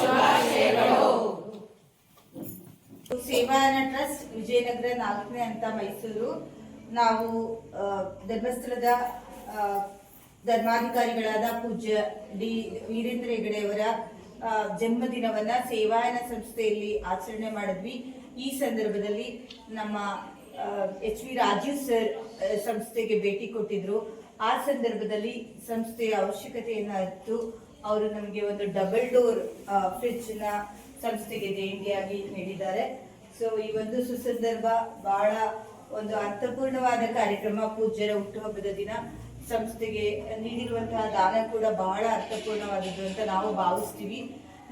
ಶುಭಾಶಯಗಳು. ಸೇವಾಯನ ಟ್ರಸ್ಟ್ ವಿಜಯನಗರ ನಾಲ್ಕನೇ ಅಂತ ಮೈಸೂರು. ನಾವು ಧರ್ಮಸ್ಥಳದ ಧರ್ಮಾಧಿಕಾರಿಗಳಾದ ಪೂಜ್ಯ ಡಿ ವೀರೇಂದ್ರ ಹೆಗಡೆಯವರ ಜನ್ಮದಿನವನ್ನ ಸೇವಾಯನ ಸಂಸ್ಥೆಯಲ್ಲಿ ಆಚರಣೆ ಮಾಡಿದ್ವಿ. ಈ ಸಂದರ್ಭದಲ್ಲಿ ನಮ್ಮ ಎಚ್ ವಿ ರಾಜೀವ್ ಸರ್ ಸಂಸ್ಥೆಗೆ ಭೇಟಿ ಕೊಟ್ಟಿದ್ರು. ಆ ಸಂದರ್ಭದಲ್ಲಿ ಸಂಸ್ಥೆಯ ಅವಶ್ಯಕತೆಯನ್ನು ಅರಿತು ಅವರು ನಮಗೆ ಒಂದು ಡಬಲ್ ಡೋರ್ ಫ್ರಿಡ್ಜ್ನ ಸಂಸ್ಥೆಗೆ ದೇಣಿಗೆಯಾಗಿ ನೀಡಿದ್ದಾರೆ. ಸೊ ಈ ಒಂದು ಸುಸಂದರ್ಭ ಬಹಳ ಒಂದು ಅರ್ಥಪೂರ್ಣವಾದ ಕಾರ್ಯಕ್ರಮ ಪೂಜ್ಯರ ಹುಟ್ಟುಹಬ್ಬದ ದಿನ. ಸಂಸ್ಥೆಗೆ ನೀಡಿರುವಂತಹ ದಾನ ಕೂಡ ಬಹಳ ಅರ್ಥಪೂರ್ಣವಾದದ್ದು ಅಂತ ನಾವು ಭಾವಿಸ್ತೀವಿ.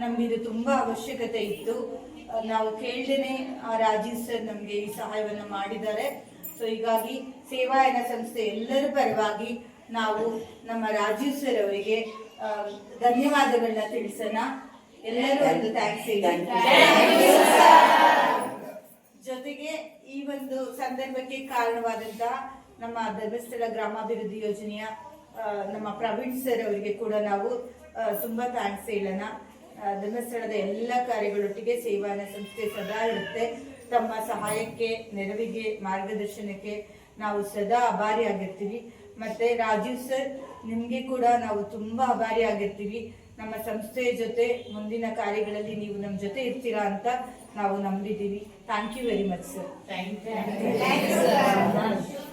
ನಮಗಿದು ತುಂಬಾ ಅವಶ್ಯಕತೆ ಇತ್ತು. ನಾವು ಕೇಳ್ದೇನೆ ಆ ರಾಜೀವ್ ಸರ್ ನಮಗೆ ಈ ಸಹಾಯವನ್ನು ಮಾಡಿದ್ದಾರೆ. ಸೊ ಹೀಗಾಗಿ ಸೇವಾಯನ ಸಂಸ್ಥೆ ಎಲ್ಲರ ಪರವಾಗಿ ನಾವು ನಮ್ಮ ರಾಜೀವ್ ಸರ್ ಅವರಿಗೆ ಧನ್ಯವಾದಗಳನ್ನ ತಿಳಿಸೋಣ. ಎಲ್ಲರೂ ಒಂದು ಥ್ಯಾಂಕ್ಸ್ ಜೊತೆಗೆ ಈ ಒಂದು ಸಂದರ್ಭಕ್ಕೆ ಕಾರಣವಾದಂತ ನಮ್ಮ ಧರ್ಮಸ್ಥಳ ಗ್ರಾಮಾಭಿವೃದ್ಧಿ ಯೋಜನೆಯ ನಮ್ಮ ಪ್ರವೀಣ್ ಸರ್ ಅವರಿಗೆ ಕೂಡ ನಾವು ತುಂಬಾ ಥ್ಯಾಂಕ್ಸ್ ಹೇಳೋಣ. ಧರ್ಮಸ್ಥಳದ ಎಲ್ಲ ಕಾರ್ಯಗಳೊಟ್ಟಿಗೆ ಸೇವಾನ ಸಂಸ್ಥೆ ಸದಾ ಇರುತ್ತೆ. ತಮ್ಮ ಸಹಾಯಕ್ಕೆ ನೆರವಿಗೆ ಮಾರ್ಗದರ್ಶನಕ್ಕೆ ನಾವು ಸದಾ ಅಭಾರಿ ಆಗಿರ್ತೀವಿ ಮತ್ತೆ ರಾಜೀವ್ ಸರ್, ನಿಮಗೆ ಕೂಡ ನಾವು ತುಂಬಾ ಅಭಾರಿ ಆಗಿರ್ತೀವಿ. ನಮ್ಮ ಸಂಸ್ಥೆಯ ಜೊತೆ ಮುಂದಿನ ಕಾರ್ಯಗಳಲ್ಲಿ ನೀವು ನಮ್ಮ ಜೊತೆ ಇರ್ತೀರಾ ಅಂತ ನಾವು ನಂಬಿದ್ದೀವಿ. Thank you very much sir thank you